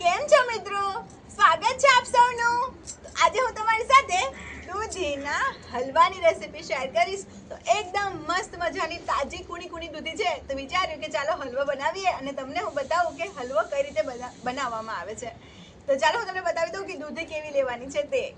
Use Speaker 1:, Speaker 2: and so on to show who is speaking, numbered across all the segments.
Speaker 1: કેમ છો મિત્રો? સ્વાગત છે આપ સૌનું. આજે હું તમારી સાથે દૂધીના હલવાની રેસીપી શેર કરીશ. તો એકદમ મસ્ત મજાની તાજી કુણી કુણી દૂધી છે. તો વિચાર્યું કે ચાલો હલવો બનાવીએ અને તમને હું બતાવું કે હલવો કઈ રીતે બના- બનાવવામાં આવે છે. તો ચાલો હું તમને બતાવી દઉં કે દૂધી કેવી લેવાની છે તે.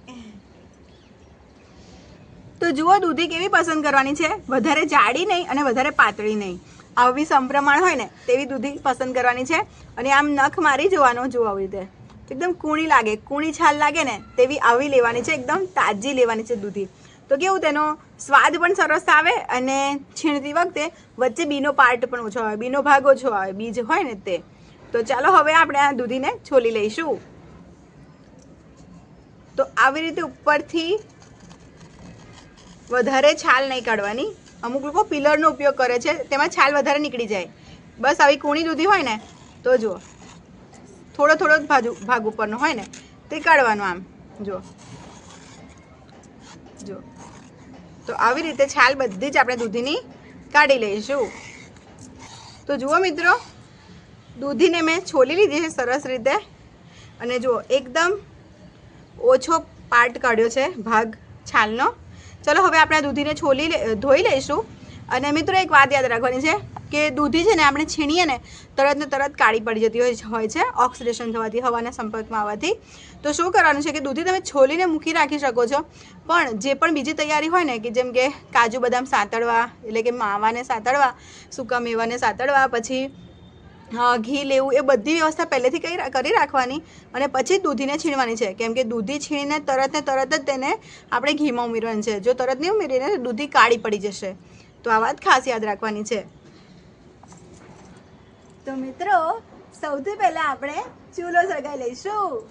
Speaker 1: તો જુઓ દૂધી કેવી પસંદ કરવાની છે. વધારે જાડી નહીં અને વધારે પાતળી નહીં. આવી સંપ્રમાણ હોય ને, તેવી દૂધી પસંદ કરવાની છે. અને આમ નખ મારી જોવાનો જુઓ આવી રીતે એકદમ કૂણી લાગે, કૂણી છાલ લાગે ને, તેવી આવી લેવાની છે, એકદમ તાજી લેવાની છે દૂધી. તો કેવું તેનો સ્વાદ પણ સરસ આવે અને છીણતી વખતે વચ્ચે બીનો પાર્ટ પણ ઓછો આવે, બીનો ભાગ ઓછો આવે, બીજ હોય ને તે. તો ચાલો હવે આપણે આ દૂધીને છોલી લઈશું. તો આવી રીતે ઉપરથી વધારે છાલ નહીં કાઢવાની. અમુક લોકો પિલરનો ઉપયોગ કરે છે, તેમાં છાલ વધારે નીકળી જાય. બસ આવી કૂણી દૂધી હોય ને, તો જુઓ. થોડો થોડો ભાજુ, ભાગ ઉપરનો હોય ને, તે કાઢવાનો આમ, જુઓ. જો તો આવી રીતે છાલ બધી જ આપણે દૂધીની કાઢી લઈશું. તો જુઓ મિત્રો, દૂધીને મેં છોલી લીધી છે સરસ રીતે. અને જુઓ, એકદમ ઓછો પાર્ટ કાઢ્યો છે ભાગ, છાલનો. ચલો, હવે આપણે આ દૂધીને છોલી ધોઈ લઈશું. અને મિત્રો, એક વાત યાદ રાખવાની છે કે દૂધી છે ને, આપણે છીણીએ ને, તરત ને તરત કાળી પડી જતી હોય છે, ઓક્સિડેશન થવાથી, હવાના સંપર્કમાં આવવાથી. તો શું કરવાનું છે કે દૂધી તમે છોલીને મૂકી રાખી શકો છો, પણ જે પણ બીજી તૈયારી હોય ને, કે જેમ કે કાજુ બદામ સાતળવા, એટલે કે માવાને સાતળવા, સૂકા મેવાને સાંતળવા, પછી ઘી, લેવું, એ બધી વ્યવસ્થા પહેલેથી કરી કરી રાખવાની અને પછી દૂધીને છીણવાની છે. કેમ કે દૂધી છીણીને તરત ને તરત જ તેને આપણે ઘીમાં ઉમેરવાની છે. જો તરત નહીં ઉમેરીને દૂધી કાળી પડી જશે. તો આ વાત ખાસ યાદ રાખવાની છે. તો મિત્રો, સૌથી પહેલાં આપણે ચૂલો સળગાવી લઈશું.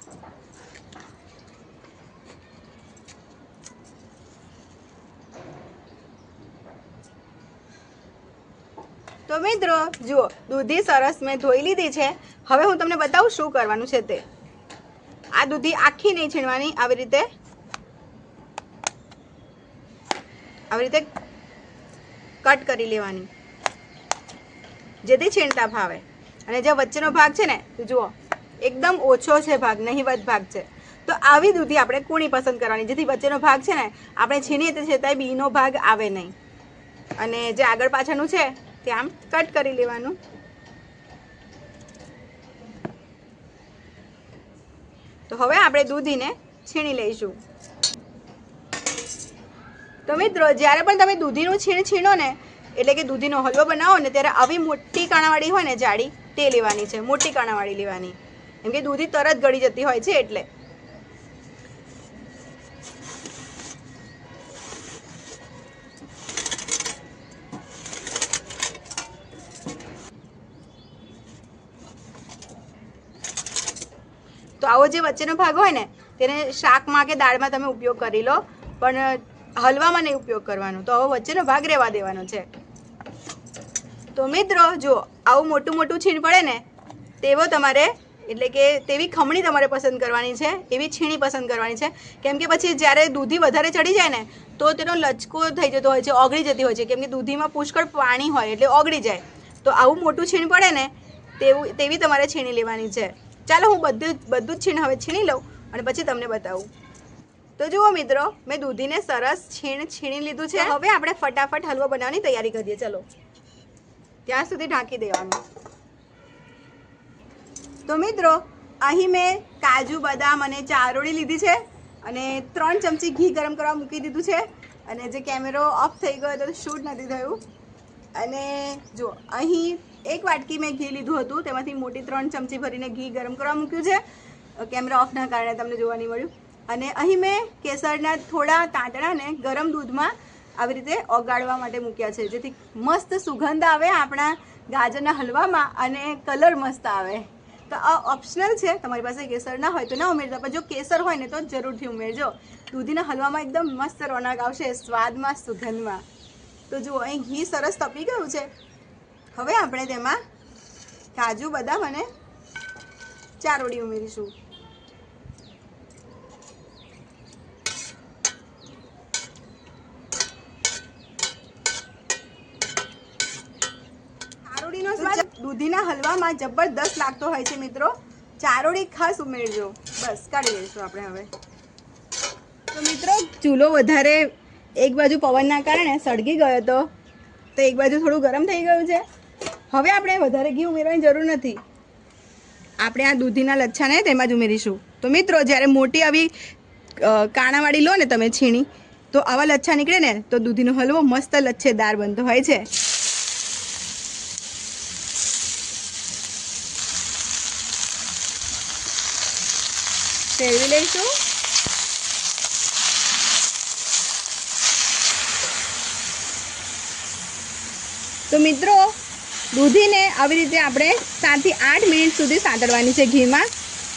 Speaker 1: તો મિત્રો, જુઓ, દૂધી સરસ મેં ધોઈ લીધી છે. હવે હું તમને બતાવું શું કરવાનું છે તે. આ દૂધી આખી નહીં છીણવાની, આવી રીતે આવી રીતે કટ કરી લેવાની. જેથી છીણતા ભાવે અને જે વચ્ચેનો ભાગ છે ને જુઓ, એકદમ ઓછો છે ભાગ, નહીવત ભાગ છે. તો આવી દૂધી આપણે કૂણી પસંદ કરવાની. જેથી વચ્ચેનો ભાગ છે ને, આપણે છીણીએ તે છતાંય બીનો ભાગ આવે નહીં. અને જે આગળ પાછળનું છે તે આમ કટ કરી લેવાનું. તો હવે આપણે દૂધીને છીણી લઈશું. તો મિત્રો, જ્યારે પણ તમે દૂધીનું છીણ છીણો ને, એટલે કે દૂધીનો હલવો બનાવો ને, ત્યારે આવી મોટી કાણાવાળી હોય ને જાડી તે લેવાની છે, મોટી કાણાવાળી લેવાની. કેમ કે દૂધી તરત ગળી જતી હોય છે, એટલે. આવો જે વચ્ચેનો ભાગ હોય ને, તેને શાકમાં કે દાળમાં તમે ઉપયોગ કરી લો. પણ હલવામાં નહીં ઉપયોગ કરવાનો. તો આવો વચ્ચેનો ભાગ રહેવા દેવાનો છે. તો મિત્રો, જો આવું મોટું મોટું છીણ પડે ને, તેવો તમારે, એટલે કે તેવી ખમણી તમારે પસંદ કરવાની છે, એવી છીણી પસંદ કરવાની છે. કેમ કે પછી જ્યારે દૂધી વધારે ચડી જાય ને, તો તેનો લચકો થઈ જતો હોય છે, ઓગળી જતી હોય છે. કેમ કે દૂધીમાં પુષ્કળ પાણી હોય, એટલે ઓગળી જાય. તો આવું મોટું છીણ પડે ને, તેવું, તેવી તમારે છીણી લેવાની છે. ચાલો હું બધું બધું જ છીણ હવે છીણી લઉં અને પછી તમને બતાવું. તો જુઓ મિત્રો, મેં દૂધીને સરસ છીણ છીણી લીધું છે. હવે આપણે ફટાફટ હલવો બનાવવાની તૈયારી કરીએ. ચલો. ત્યાં સુધી ઢાંકી દેવાનું. તો મિત્રો, અહીં મેં કાજુ, બદામ અને ચારોળી લીધી છે અને ત્રણ ચમચી ઘી ગરમ કરવા મૂકી દીધું છે. અને જે કેમેરો ઓફ થઈ ગયો તો શૂટ નથી થયું. અને જો, અહીં એક વાટકી મેં ઘી લીધું હતું, તેમાંથી મોટી ત્રણ ચમચી ભરીને ઘી ગરમ કરવા મૂક્યું છે. કેમેરા ઓફના કારણે તમને જોવા નહીં મળ્યું. અને અહીં મેં કેસરના થોડા તાંતણાને ગરમ દૂધમાં આવી રીતે ઓગાળવા માટે મૂક્યા છે, જેથી મસ્ત સુગંધ આવે આપણા ગાજરના હલવામાં અને કલર મસ્ત આવે. તો આ ઓપ્શનલ છે, તમારી પાસે કેસર ના હોય તો ના ઉમેરતા, પણ જો કેસર હોય ને તો જરૂરથી ઉમેરજો. દૂધીના હલવામાં એકદમ મસ્ત રોનક આવશે, સ્વાદમાં, સુગંધમાં. તો જુઓ અહીં ઘી સરસ તપી ગયું છે. હવે આપણે તેમાં કાજુ બદામ અને ચારોળી ઉમેરીશું. ચારોડીનો સ્વાદ દૂધીના હલવામાં જબરદસ્ત લાગતો હોય છે મિત્રો. ચારોળી ખાસ ઉમેરજો. બસ કાઢી લઈશું આપણે હવે. તો મિત્રો ચૂલો વધારે એક બાજુ પવનના કારણે સળગી ગયો હતો. તો એક બાજુ થોડું ગરમ થઈ ગયું છે. હવે આપણે વધારે ઘી ઉમેરવાની જરૂર નથી. આપણે આ દૂધીના લચ્છાને તેમાં જ ઉમેરીશું. તો મિત્રો, જ્યારે મોટી આવી કાણાવાળી લો ને તમે છીણી, તો આવા લચ્છા નીકળે ને, તો દૂધીનો હલવો મસ્ત લચ્છેદાર બનતો હોય છે. ફેરવી લઈશું. તો મિત્રો, દૂધીને આવી રીતે આપણે સાતથી આઠ મિનિટ સુધી સાંતળવાની છે ઘીમાં.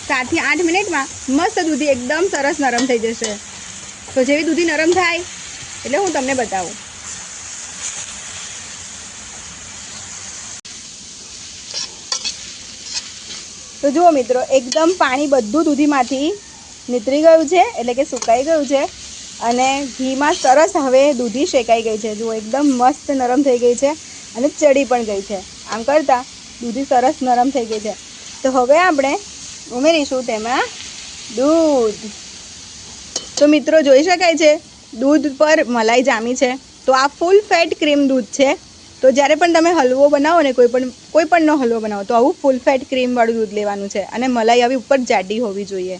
Speaker 1: સાતથી આઠ મિનિટમાં મસ્ત દૂધી એકદમ સરસ નરમ થઈ જશે. તો જેવી દૂધી નરમ થાય, એટલે હું તમને બતાવું. તો જુઓ મિત્રો, એકદમ પાણી બધું દૂધીમાંથી નીતરી ગયું છે, એટલે કે સુકાઈ ગયું છે. અને ઘીમાં સરસ હવે દૂધી શેકાઈ ગઈ છે. જુઓ, એકદમ મસ્ત નરમ થઈ ગઈ છે. અને ચડી પણ ગઈ છે. આમ કરતાં દૂધી સરસ નરમ થઈ ગઈ છે. તો હવે આપણે ઉમેરીશું તેમાં દૂધ. તો મિત્રો જોઈ શકાય છે, દૂધ પર મલાઈ જામી છે. તો આ ફૂલ ફેટ ક્રીમ દૂધ છે. તો જ્યારે પણ તમે હલવો બનાવો ને કોઈ પણ, કોઈ પણનો હલવો બનાવો, તો આવું ફૂલ ફેટ ક્રીમવાળું દૂધ લેવાનું છે. અને મલાઈ આવી ઉપર જાડી હોવી જોઈએ.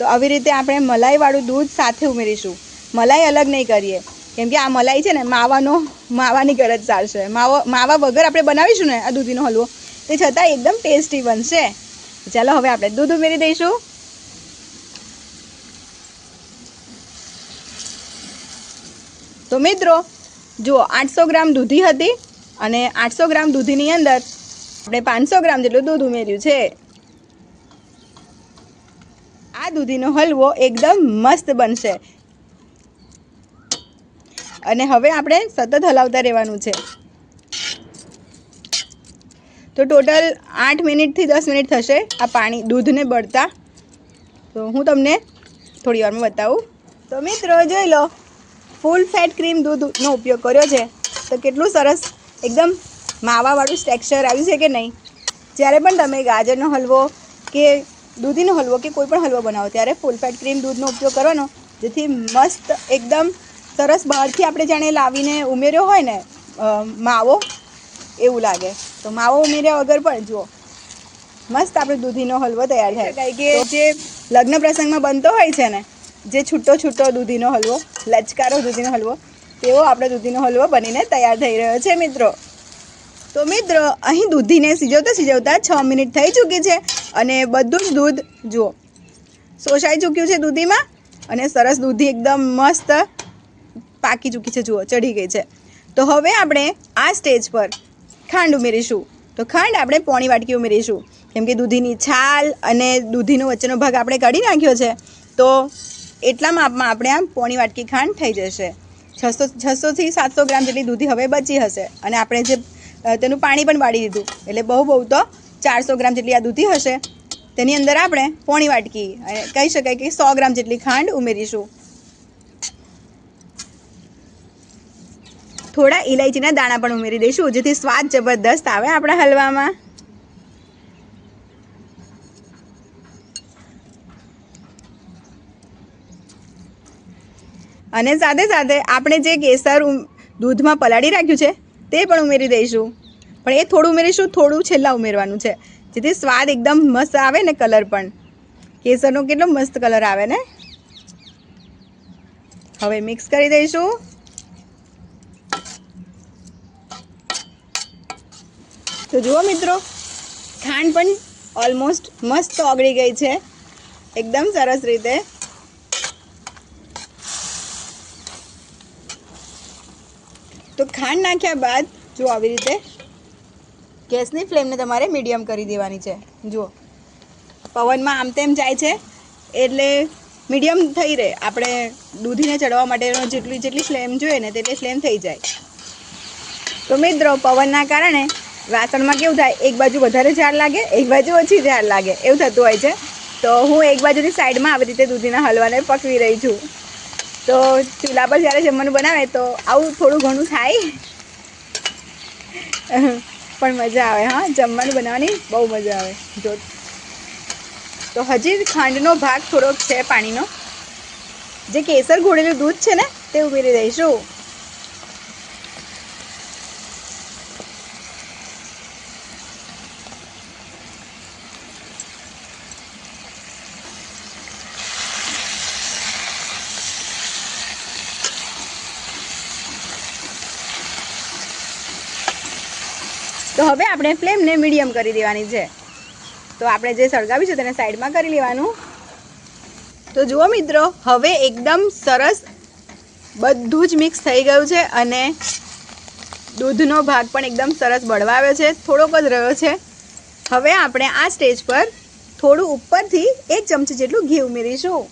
Speaker 1: તો આવી રીતે આપણે મલાઈવાળું દૂધ સાથે ઉમેરીશું. મલાઈ અલગ નહીં કરીએ. કેમ કે આ મલાઈ છે ને, માવાનો, માવાની ગરજ ચાલશે માવો, માવા વગર આપણે બનાવીશું ને આ દૂધીનો હલવો, તે છતાં એકદમ ટેસ્ટી બનશે. ચાલો હવે આપણે દૂધ ઉમેરી દઈશું. તો મિત્રો, જુઓ, આઠસો ગ્રામ દૂધી હતી અને આઠસો ગ્રામ દૂધીની અંદર આપણે પાંચસો ગ્રામ જેટલું દૂધ ઉમેર્યું છે. આ દૂધીનો હલવો એકદમ મસ્ત બનશે. અને હવે આપણે સતત હલાવતા રહેવાનું છે. તો ટોટલ આઠ મિનિટથી દસ મિનિટ થશે આ પાણી દૂધને બળતા. તો હું તમને થોડી વારમાં બતાવું. તો મિત્રો જોઈ લો ફૂલ ફેટ ક્રીમ દૂધનો ઉપયોગ કર્યો છે. તો કેટલું સરસ એકદમ માવાવાળું ટેક્સચર આવ્યું છે કે નહીં? જ્યારે પણ તમે ગાજરનો હલવો કે દૂધીનો હલવો કે કોઈ પણ હલવો બનાવો, ત્યારે ફૂલ ફેટ ક્રીમ દૂધનો ઉપયોગ કરવાનો, જેથી મસ્ત એકદમ સરસ બહારથી આપણે જાણે લાવીને ઉમેર્યો હોય ને માવો એવું લાગે. તો માવો ઉમેર્યા વગર પણ જુઓ. મસ્ત આપણે દૂધીનો હલવો તૈયાર થાય. કે જે લગ્ન પ્રસંગમાં બનતો હોય છે ને જે છૂટો છૂટો દૂધીનો હલવો લચકારો દૂધીનો હલવો તેવો આપણે દૂધીનો હલવો બનીને તૈયાર થઈ રહ્યો છે મિત્રો. તો મિત્રો અહીં દૂધીને સિજવતા સિજવતા છ મિનિટ થઈ ચૂકી છે અને બધું જ દૂધ જુઓ. શોષાઈ ચૂક્યું છે દૂધીમાં અને સરસ દૂધી એકદમ મસ્ત પાકી ચૂકી છે, જુઓ ચડી ગઈ છે. તો હવે આપણે આ સ્ટેજ પર ખાંડ ઉમેરીશું. તો ખાંડ આપણે પોણી વાટકી ઉમેરીશું. કેમ કે દૂધીની છાલ અને દૂધીનો વચ્ચેનો ભાગ આપણે કાઢી નાખ્યો છે, તો એટલા માપમાં આપણે આમ પોણી વાટકી ખાંડ થઈ જશે. છસો, છસોથી સાતસો ગ્રામ જેટલી દૂધી હવે બચી હશે. અને આપણે જે તેનું પાણી પણ વાળી દીધું. એટલે બહુ બહુ તો ચારસો ગ્રામ જેટલી આ દૂધી હશે. તેની અંદર આપણે પોણી વાટકી કહી શકાય કે સો ગ્રામ જેટલી ખાંડ ઉમેરીશું. થોડા ઇલાયચીના દાણા પણ ઉમેરી દઈશું. જેથી સ્વાદ જબરદસ્ત આવે આપણા હલવામાં. અને સાથે સાથે આપણે જે કેસર દૂધમાં પલાળી રાખ્યું છે, તે પણ ઉમેરી દઈશું. પણ એ થોડું ઉમેરીશું, થોડું છેલ્લા ઉમેરવાનું છે. જેથી સ્વાદ એકદમ મસ્ત આવે ને કલર પણ. કેસરનો કેટલો મસ્ત કલર આવે ને? હવે મિક્સ કરી દઈશું. તો જુઓ મિત્રો, ખાંડ પણ ઓલમોસ્ટ મસ્ત ઓગળી ગઈ છે. એકદમ સરસ રીતે. તો ખાંડ નાખ્યા બાદ જો આવી રીતે ગેસની ફ્લેમને તમારે મીડિયમ કરી દેવાની છે. જુઓ, પવનમાં આમ તેમ જાય છે, એટલે મીડિયમ થઈ રહે. આપણે દૂધીને ચડવા માટેનો જેટલી જેટલી ફ્લેમ જોઈએ ને તેટલી ફ્લેમ થઈ જાય. તો મિત્રો, પવનના કારણે વાસણમાં કેવું થાય? એક બાજુ વધારે ઝાડ લાગે, એક બાજુ ઓછી ઝાડ લાગે. એવું થતું હોય છે. તો હું એક બાજુની સાઈડમાં આવી રીતે દૂધીના હલવાને પકવી રહી છું. તો ચૂલા પર જ્યારે જમવાનું બનાવે તો આવું થોડું ઘણું થાય. પણ મજા આવે, હા. જમવાનું બનાવવાની બહુ મજા આવે. જો. તો હજી ખાંડનો ભાગ થોડોક છે પાણીનો. જે કેસર ઘોળેલું દૂધ છે ને, તે ઉમેરી દઈશું. તો હવે આપણે ફ્લેમને મીડિયમ કરી દેવાની છે. તો આપણે જે સળગાવીશું તેને સાઈડમાં કરી લેવાનું. તો જુઓ મિત્રો, હવે એકદમ સરસ બધું જ મિક્સ થઈ ગયું છે અને દૂધનો ભાગ પણ એકદમ સરસ બળવા આવ્યો છે, થોડોક જ રહ્યો છે. હવે આપણે આ સ્ટેજ પર થોડું ઉપરથી એક ચમચી જેટલું ઘી ઉમેરીશું.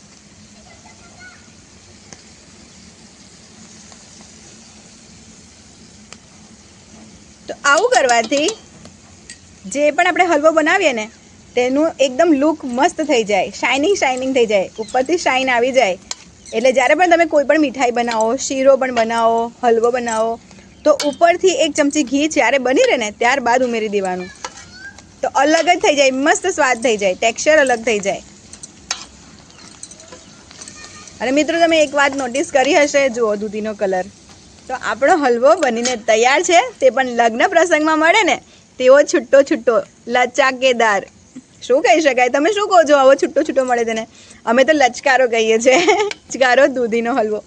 Speaker 1: આવું કરવાથી જે પણ આપણે હલવો બનાવીએ ને, તેનું એકદમ લુક મસ્ત થઈ જાય શાઇનિંગ શાઇનિંગ થઈ જાય, ઉપરથી શાઇન આવી જાય. એટલે જ્યારે પણ તમે કોઈ પણ મીઠાઈ બનાવો, શીરો પણ બનાવો, હલવો બનાવો, તો ઉપરથી એક ચમચી ઘી જ્યારે બની રહે ને, ત્યારબાદ ઉમેરી દેવાનું. તો અલગ જ થઈ જાય, મસ્ત સ્વાદ થઈ જાય ટેક્સચર અલગ થઈ જાય. અને મિત્રો, તમે એક વાત નોટિસ કરી હશે, જુઓ દૂધીનો કલર તો આપણો હલવો બનીને તૈયાર છે. તે પણ લગ્ન પ્રસંગમાં મળે ને, તેવો છૂટો છૂટો લચાકેદાર. શું કહી શકાય? તમે શું કહો છો? આવો છૂટો છૂટો મળે તેને. અમે તો લચકારો કહીએ છીએ લચકારો દૂધીનો હલવો.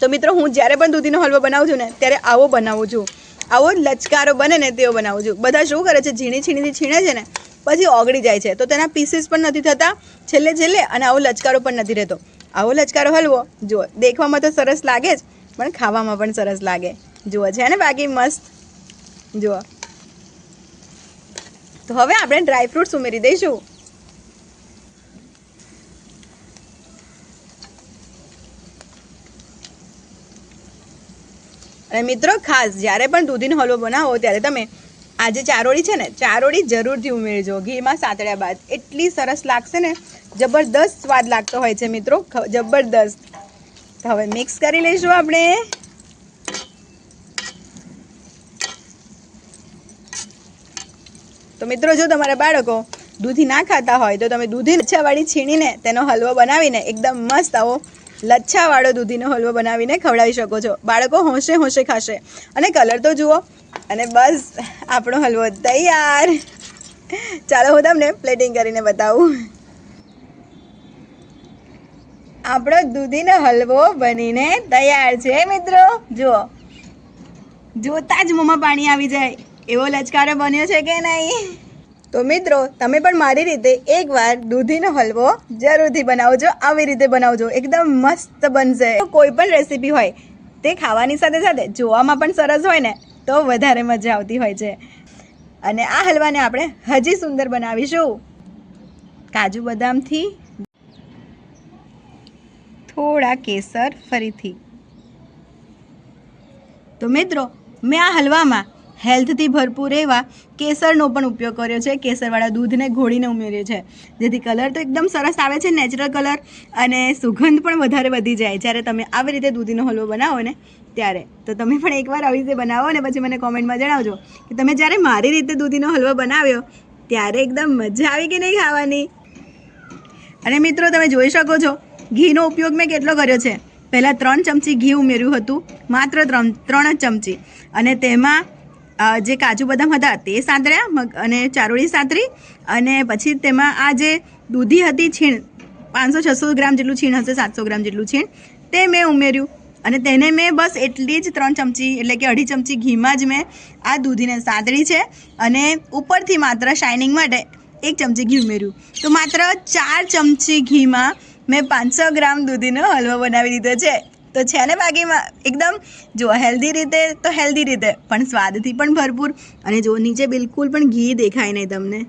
Speaker 1: તો મિત્રો, હું જ્યારે પણ દૂધીનો હલવો બનાવું છું ને, ત્યારે આવો બનાવું છું. આવો લચકારો બને ને, તેવો બનાવું છું. બધા શું કરે છે? ઝીણી છીણીથી છીણે છે ને, પછી ઓગળી જાય છે. તો તેના પીસીસ પણ નથી થતા. છેલ્લે છેલ્લે અને આવો લચકારો પણ નથી રહેતો. આવો લચકારો હલવો. જુઓ, દેખવામાં તો સરસ લાગે જ. પણ ખાવામાં પણ સરસ લાગે. જુઓ છે ને બાકી મસ્ત. જુઓ. તો હવે આપણે ડ્રાય ઉમેરી દઈશું. અને મિત્રો, ખાસ જ્યારે પણ દૂધીનો હલવો બનાવો ત્યારે તમે આ જે ચારોળી છે ને, ચારોળી જરૂરથી ઉમેરજો. ઘીમાં સાતળ્યા બાદ એટલી સરસ લાગશે ને, જબરદસ્ત સ્વાદ લાગતો હોય છે મિત્રો. જબરદસ્ત. તો હવે મિક્સ કરી લઈશું આપણે. તો મિત્રો, જો તમારા બાળકો દૂધી ના ખાતા હોય, તો તમે દૂધી લચ્છાવાળી છીણીને તેનો હલવો બનાવીને એકદમ મસ્ત આવો લચ્છાવાળો દૂધીનો હલવો બનાવીને ખવડાવી શકો છો. બાળકો હોંશે હોંશે ખાશે. અને કલર તો જુઓ. અને બસ, આપણો હલવો તૈયાર. ચાલો હું તમને પ્લેટિંગ કરીને બતાવું. આપણો દૂધીનો હલવો બનીને તૈયાર છે, મિત્રો. જુઓ. જોતા જ મોંમાં પાણી આવી જાય. એવો લચકારો બન્યો છે કે નહીં? તો મિત્રો, તમે પણ મારી રીતે એકવાર દૂધીનો હલવો જરૂરથી બનાવજો, આવી રીતે બનાવજો. એકદમ મસ્ત બનશે. કોઈ પણ રેસીપી હોય, તે ખાવાની સાથે સાથે જોવામાં પણ સરસ હોય ને, તો વધારે મજા આવતી હોય છે. અને આ હલવાને આપણે હજી સુંદર બનાવીશું. કાજુ બદામથી થોડા કેસર ફરીથી. તો મિત્રો, મેં આ હલવામાં હેલ્થથી ભરપૂર એવા કેસરનો પણ ઉપયોગ કર્યો છે. કેસરવાળા દૂધને ઘોળીને ઉમેર્યો છે. જેથી કલર તો એકદમ સરસ આવે છે નેચરલ કલર, અને સુગંધ પણ વધારે વધી જાય. જ્યારે તમે આવી રીતે દૂધીનો હલવો બનાવો ને ત્યારે, તો તમે પણ એકવાર આવી રીતે બનાવો ને પછી મને કોમેન્ટમાં જણાવજો કે તમે જ્યારે મારી રીતે દૂધીનો હલવો બનાવ્યો, ત્યારે એકદમ મજા આવી કે નહીં ખાવાની? અને મિત્રો, તમે જોઈ શકો છો ઘીનો ઉપયોગ મેં કેટલો કર્યો છે? પહેલાં ત્રણ ચમચી ઘી ઉમેર્યું હતું, માત્ર ત્રણ ત્રણ જ ચમચી. અને તેમાં જે કાજુ બદામ હતા તે સાંતળ્યા, મગ, અને ચારોળી સાંતરી અને પછી તેમાં આ જે દૂધી હતી છીણ, પાંચસો છસો ગ્રામ જેટલું છીણ હશે, સાતસો ગ્રામ જેટલું છીણ, તે મેં ઉમેર્યું. અને તેને મેં બસ એટલી જ ત્રણ ચમચી, એટલે કે અઢી ચમચી ઘીમાં જ મેં આ દૂધીને સાંતળી છે. અને ઉપરથી માત્ર શાઇનિંગ માટે એક ચમચી ઘી ઉમેર્યું. તો માત્ર ચાર ચમચી ઘીમાં મેં પાંચસો ગ્રામ દૂધીનો હલવો બનાવી દીધો છે. તો છે ને બાકીમાં એકદમ, જો હેલ્ધી રીતે તો હેલ્ધી રીતે, પણ સ્વાદથી પણ ભરપૂર અને જો નીચે બિલકુલ પણ ઘી દેખાય નહીં તમને.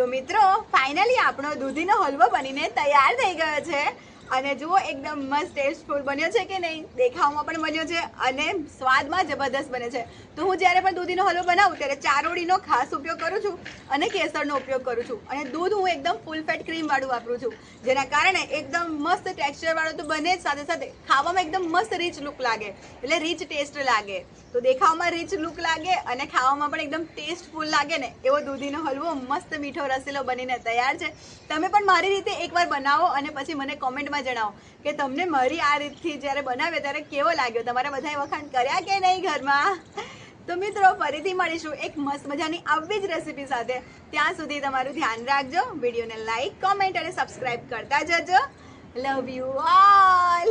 Speaker 1: તો મિત્રો ફાઇનલી આપણો દૂધીનો હલવો બનીને તૈયાર થઈ ગયો છે. અને જુઓ, એકદમ મસ્ત ટેસ્ટફુલ બન્યો છે કે નહીં? દેખાવમાં પણ બન્યો છે અને સ્વાદમાં જબરદસ્ત બને છે. તો હું જ્યારે પણ દૂધીનો હલવો બનાવું ત્યારે ચારોળીનો ખાસ ઉપયોગ કરું છું અને કેસરનો ઉપયોગ કરું છું. અને દૂધ હું એકદમ ફૂલ ફેટ ક્રીમવાળું વાપરું છું. જેના કારણે એકદમ મસ્ત ટેક્સચરવાળું તો બને જ સાથે સાથે ખાવામાં એકદમ મસ્ત રીચ લુક લાગે. એટલે રીચ ટેસ્ટ લાગે. તો દેખાવમાં રીચ લુક લાગે અને ખાવામાં પણ એકદમ ટેસ્ટફુલ લાગે ને એવો દૂધીનો હલવો મસ્ત મીઠો રસીલો બનીને તૈયાર છે. તમે પણ મારી રીતે એકવાર બનાવો અને પછી મને કોમેન્ટમાં જણાવો કે તમને મારી આ રીતથી જ્યારે બનાવે ત્યારે કેવો લાગ્યો? તમારે બધાએ વખાણ કર્યા કે નહીં ઘરમાં? તો મિત્રો, ફરીથી મળીશું એક મસ્ત મજાની આવી જ રેસીપી સાથે. ત્યાં સુધી તમારું ધ્યાન રાખજો, વિડીયોને લાઈક કોમેન્ટ અને સબસ્ક્રાઇબ કરતા જજો. Love you all